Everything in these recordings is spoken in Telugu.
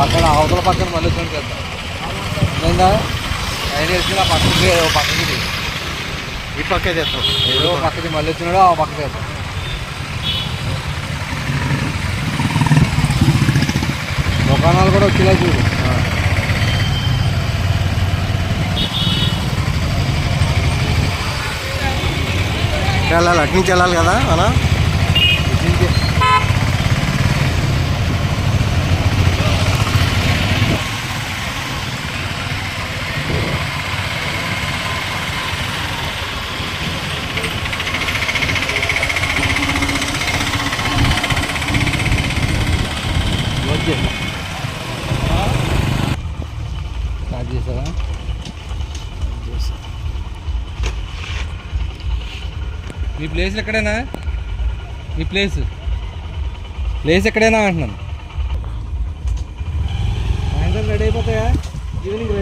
పక్కన అవతల పక్కన మళ్ళీ వచ్చి చేద్దాం లేదా ఆయన వేసుకుని ఆ పక్కకి పక్కకి. ఈ పక్కే చేస్తాం. ఏదో ఒక పక్కది మళ్ళీ వచ్చినాడు ఆ పక్కకి వేద్దాం దుకాణాలు కూడా వచ్చేలా చూడు. వెళ్ళాలి అటు నుంచి వెళ్ళాలి కదా అలా మీ ప్లేస్ ఎక్కడైనా? మీ ప్లేస్ ప్లేస్ ఎక్కడైనా అంటున్నాను. సాయంత్రం రెడీ అయిపోతాయా? ఈవినింగ్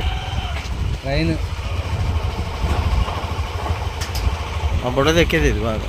ట్రైన్ ఆ ఎక్కేది ఇది బాగా.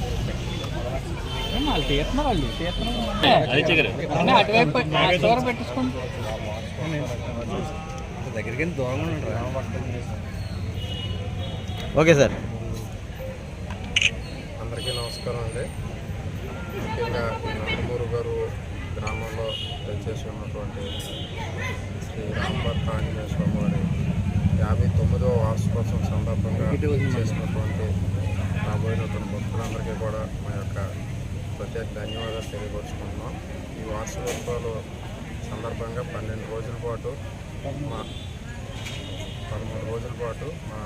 రండి సార్ సెక్యూరిటీ పర్పస్ దగ్గరికి దూరంగా ఉంటారు ఓకే సార్. అందరికీ నమస్కారం అండి. ముఖ్యంగా నందమూరు గారు గ్రామంలో దయచేసి ఉన్నటువంటి శ్రీ రాంభర్త ఆంజనేయ స్వామి వారి యాభై తొమ్మిదవ వార్షికోత్సవం సందర్భంగా చేసినటువంటి రాబోయినటువంటి భక్తులందరికీ కూడా మా యొక్క ప్రత్యేక ధన్యవాదాలు తెలియపరుచుకుంటున్నాం. ఈ వార్షికోత్సవాలు సందర్భంగా పన్నెండు రోజుల పాటు మా పదమూడు రోజుల పాటు మా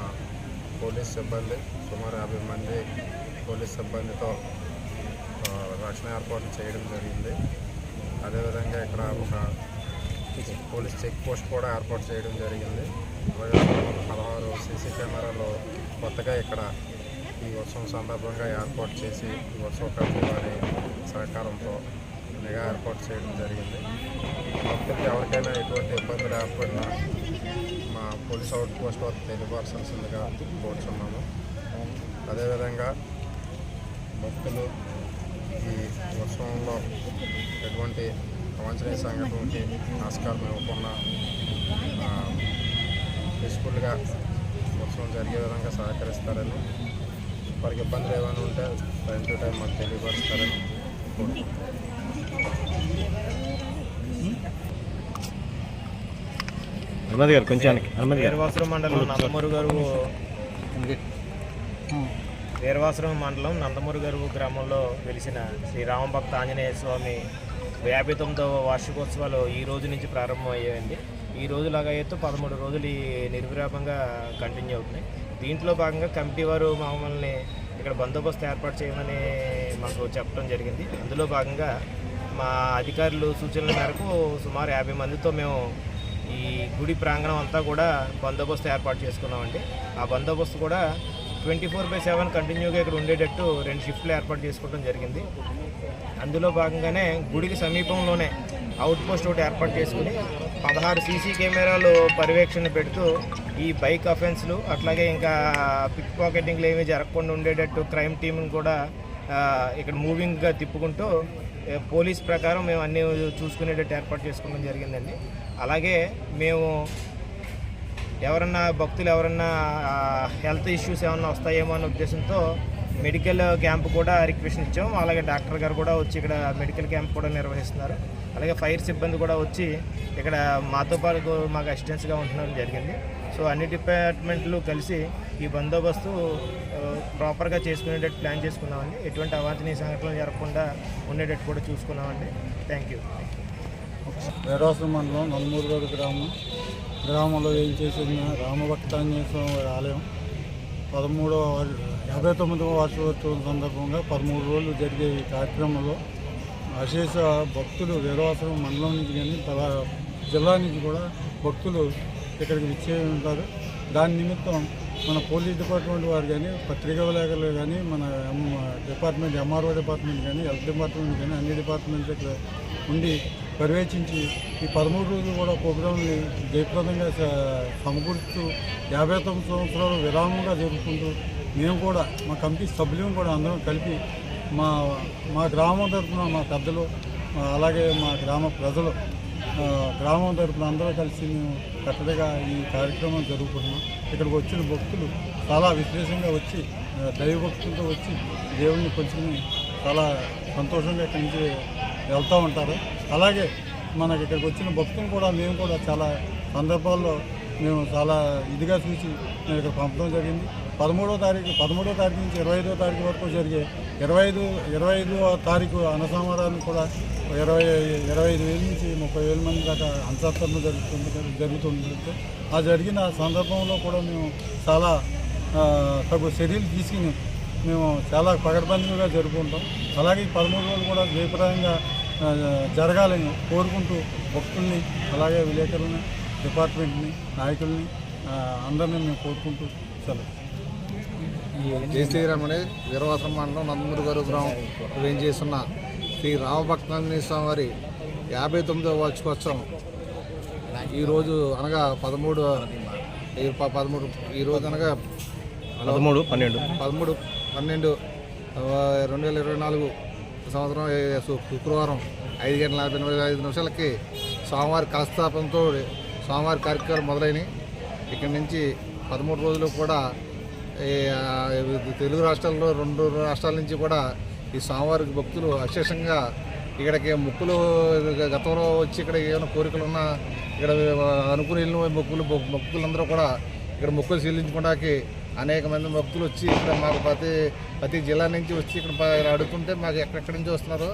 పోలీస్ సిబ్బంది సుమారు యాభై మంది పోలీస్ సిబ్బందితో రక్షణ ఏర్పాట్లు చేయడం జరిగింది. అదేవిధంగా ఇక్కడ ఒక పోలీస్ చెక్ పోస్ట్ కూడా ఏర్పాటు చేయడం జరిగింది. పదహారు సీసీ కెమెరాలు కొత్తగా ఇక్కడ ఈ ఉత్సవం సందర్భంగా ఏర్పాటు చేసి ఈ ఉత్సవ వారి సహకారంతో మెగా ఏర్పాటు చేయడం జరిగింది. భక్తులకి ఎవరికైనా ఎటువంటి ఇబ్బందులు లేకపోయినా మా పోలీస్ అవుట్ పోస్ట్ వారు తెలియపరచాల్సిందిగా కోరుచున్నాము. అదేవిధంగా భక్తులు ఈ ఉత్సవంలో ఎటువంటి అవాంఛనీయ సంఘటనకి ఆస్కారం ఇవ్వకుండా పీస్ఫుల్గా ఉత్సవం జరిగే విధంగా సహకరిస్తారని వారికి ఇబ్బందులు ఏమైనా ఉంటే టైం టు టైం మాకు తెలియపరుస్తారని హనుమతి గారు కొంచెం హనుమతి గారు. వీరవాసరం మండలం నందమూరు గారు వీరవాసరం మండలం నందమూరు గారు గ్రామంలో వెలిసిన శ్రీ రామభక్త ఆంజనేయ స్వామి యాభై తొమ్మిదవ వార్షికోత్సవాలు ఈ రోజు నుంచి ప్రారంభమయ్యాయండి. ఈ రోజులాగా అయితే పదమూడు రోజులు ఈ నిర్విరామంగా కంటిన్యూ అవుతున్నాయి. దీంట్లో భాగంగా కమిటీ వారు మమ్మల్ని ఇక్కడ బందోబస్తు ఏర్పాటు చేయమని మాకు చెప్పడం జరిగింది. అందులో భాగంగా మా అధికారులు సూచనల మేరకు సుమారు యాభై మందితో మేము ఈ గుడి ప్రాంగణం అంతా కూడా బందోబస్తు ఏర్పాటు చేసుకున్నామండి. ఆ బందోబస్తు కూడా ట్వంటీ ఫోర్ బై సెవెన్ కంటిన్యూగా ఇక్కడ ఉండేటట్టు రెండు షిఫ్ట్లు ఏర్పాటు చేసుకోవడం జరిగింది. అందులో భాగంగానే గుడికి సమీపంలోనే అవుట్ పోస్ట్ ఒకటి ఏర్పాటు చేసుకుని పదహారు సీసీ కెమెరాలు పర్యవేక్షణ పెడుతూ ఈ బైక్ అఫెన్స్లు అట్లాగే ఇంకా పిక్ పాకెటింగ్లు ఏమీ జరగకుండా ఉండేటట్టు క్రైమ్ టీంని కూడా ఇక్కడ మూవింగ్గా తిప్పుకుంటూ పోలీస్ ప్రకారం మేము అన్నీ చూసుకునేటట్టు ఏర్పాటు చేసుకోవడం జరిగిందండి. అలాగే మేము ఎవరన్నా భక్తులు ఎవరన్నా హెల్త్ ఇష్యూస్ ఏమన్నా వస్తాయేమో అనే ఉద్దేశంతో మెడికల్ క్యాంప్ కూడా రిక్వెస్ట్ ఇచ్చాము. అలాగే డాక్టర్ గారు కూడా వచ్చి ఇక్కడ మెడికల్ క్యాంప్ కూడా నిర్వహిస్తున్నారు. అలాగే ఫైర్ సిబ్బంది కూడా వచ్చి ఇక్కడ మాతో పాటు మాకు అసిస్టెన్స్గా ఉంటున్నారు జరిగింది. సో అన్ని డిపార్ట్మెంట్లు కలిసి ఈ బందోబస్తు ప్రాపర్గా చేసుకునేటట్టు ప్లాన్ చేసుకున్నామండి. ఎటువంటి అవాంఛనీయ సంఘటనలు జరగకుండా ఉండేటట్టు కూడా చూసుకున్నామండి. థ్యాంక్ యూ వేరాసు మండలం నల్లమూరుగూడ గ్రామం. గ్రామంలో ఏం చేసిన రామభక్తాంజనేశ్వర స్వామి ఆలయం. పదమూడవ యాభై తొమ్మిదవ వార్షికోత్సవం సందర్భంగా పదమూడు రోజులు జరిగే ఈ కార్యక్రమంలో అశేష భక్తులు వీరవాసరం మండలం నుంచి కానీ జిల్లా నుంచి కూడా భక్తులు ఇక్కడికి విచ్చేసి ఉంటారు దాని నిమిత్తం మన పోలీస్ డిపార్ట్మెంట్ వారు కానీ పత్రికా విలేకరులు కానీ మన ఎం- డిపార్ట్మెంట్ ఎంఆర్ఓ డిపార్ట్మెంట్ కానీ హెల్త్ డిపార్ట్మెంట్ కానీ అన్ని డిపార్ట్మెంట్స్ ఇక్కడ ఉండి పర్యవేక్షించి ఈ పదమూడు రోజులు కూడా ప్రోగ్రాంని జయప్రదంగా సమకూరుస్తూ యాభై తొమ్మిది సంవత్సరాలు విరామంగా జరుపుకుంటూ మేము కూడా మా కమిటీ సభ్యులం కూడా అందరం కలిపి మా మా గ్రామం తరఫున మా పెద్దలు అలాగే మా గ్రామ ప్రజలు గ్రామం తరపున అందరూ కలిసి మేము కట్టడిగా ఈ కార్యక్రమం జరుపుకుంటున్నాం. ఇక్కడికి వచ్చిన భక్తులు చాలా విశేషంగా వచ్చి దైవభక్తులతో దైవ భక్తులతో వచ్చి దేవుణ్ణి కొంచెం చాలా సంతోషంగా ఇక్కడి నుంచి వెళ్తూ ఉంటారు. అలాగే మనకి ఇక్కడికి వచ్చిన భక్తులు కూడా మేము కూడా చాలా సందర్భాల్లో మేము చాలా ఇదిగా చూసి మేము ఇక్కడ పంపడం జరిగింది. పదమూడో తారీఖు పదమూడో తారీఖు నుంచి ఇరవై ఐదో తారీఖు వరకు జరిగే ఇరవై ఐదు ఇరవై ఐదో తారీఖు అన్నసంహారాన్ని కూడా ఇరవై ఇరవై ఐదు వేల నుంచి ముప్పై వేల మంది దాకా అంతర్తరణ జరుగుతుంది జరుగుతుంది ఆ జరిగిన సందర్భంలో కూడా మేము చాలా తగు చర్యలు తీసుకుని మేము చాలా పగడబందీగా జరుపుకుంటాం. అలాగే ఈ పదమూడు రోజులు కూడా జయప్రదంగా జరగాలని కోరుకుంటూ భక్తుల్ని అలాగే విలేకరులని డిపార్ట్మెంట్ని నాయకుల్ని అందరినీ మేము కోరుకుంటూ సెలవు. జై శ్రీరామ్ అనే వీరవాసం మండలం నందమూరి గారు గ్రామం ఏం చేస్తున్న? శ్రీ రామభక్తాంజనేయ స్వామి వారి యాభై తొమ్మిదవ వార్షికోత్సవం. ఈరోజు అనగా పదమూడు పదమూడు ఈరోజు అనగా పదమూడు పన్నెండు. పదమూడు పన్నెండు రెండు వేల ఇరవై నాలుగు సంవత్సరం శుక్రవారం ఐదు గంటల నలభై ఎనిమిది ఐదు నిమిషాలకి స్వామివారి కలస్థాపనతో స్వామివారి కార్యక్రమాలు మొదలైనవి ఇక్కడి నుంచి పదమూడు రోజులు కూడా తెలుగు రాష్ట్రాల్లో రెండు రాష్ట్రాల నుంచి కూడా ఈ స్వామివారికి భక్తులు అశేషంగా ఇక్కడికి మొక్కులు గతంలో వచ్చి ఇక్కడ ఏమైనా కోరికలు ఉన్నా ఇక్కడ అనుకుని వెళ్ళిన మొక్కులు మొక్కులందరూ కూడా ఇక్కడ మొక్కులు చెల్లించుకోవడానికి అనేక మంది భక్తులు వచ్చి ఇక్కడ మాకు ప్రతి ప్రతి జిల్లా నుంచి వచ్చి ఇక్కడ అడుగుతుంటే మాకు ఎక్కడెక్కడి నుంచి వస్తున్నారు?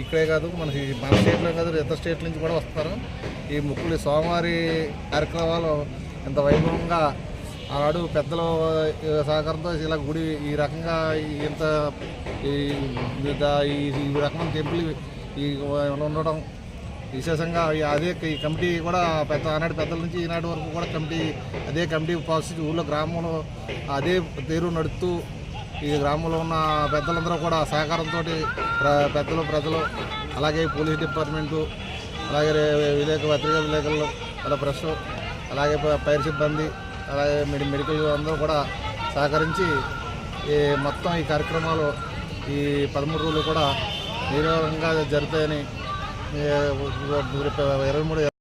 ఇక్కడే కాదు మన మన స్టేట్లో కాదు ఇతర స్టేట్ నుంచి కూడా వస్తున్నారు. ఈ మొక్కులు స్వామివారి కార్యక్రమాలు ఇంత వైభవంగా ఆనాడు పెద్దల సహకారంతో ఇలా గుడి ఈ రకంగా ఇంత ఈ ఈ రకమైన టెంపుల్ ఈ ఉండడం విశేషంగా అదే ఈ కమిటీ కూడా పెద్ద ఆనాటి పెద్దల నుంచి ఈనాటి వరకు కూడా కమిటీ అదే కమిటీ పాలసీ ఊళ్ళో గ్రామంలో అదే తీరు నడుపుతూ ఈ గ్రామంలో ఉన్న పెద్దలందరూ కూడా సహకారంతో పెద్దలు ప్రజలు అలాగే పోలీస్ డిపార్ట్మెంటు అలాగే విలేక పత్రికా విలేకరులు అలా ప్రెస్ అలాగే ప- పైరు సిబ్బంది అలాగే మెడి మెడికల్ అందరూ కూడా సహకరించి ఈ మొత్తం ఈ కార్యక్రమాలు ఈ పదమూడు రోజులు కూడా నిర్వహంగా జరుగుతాయని ఇరవై మూడు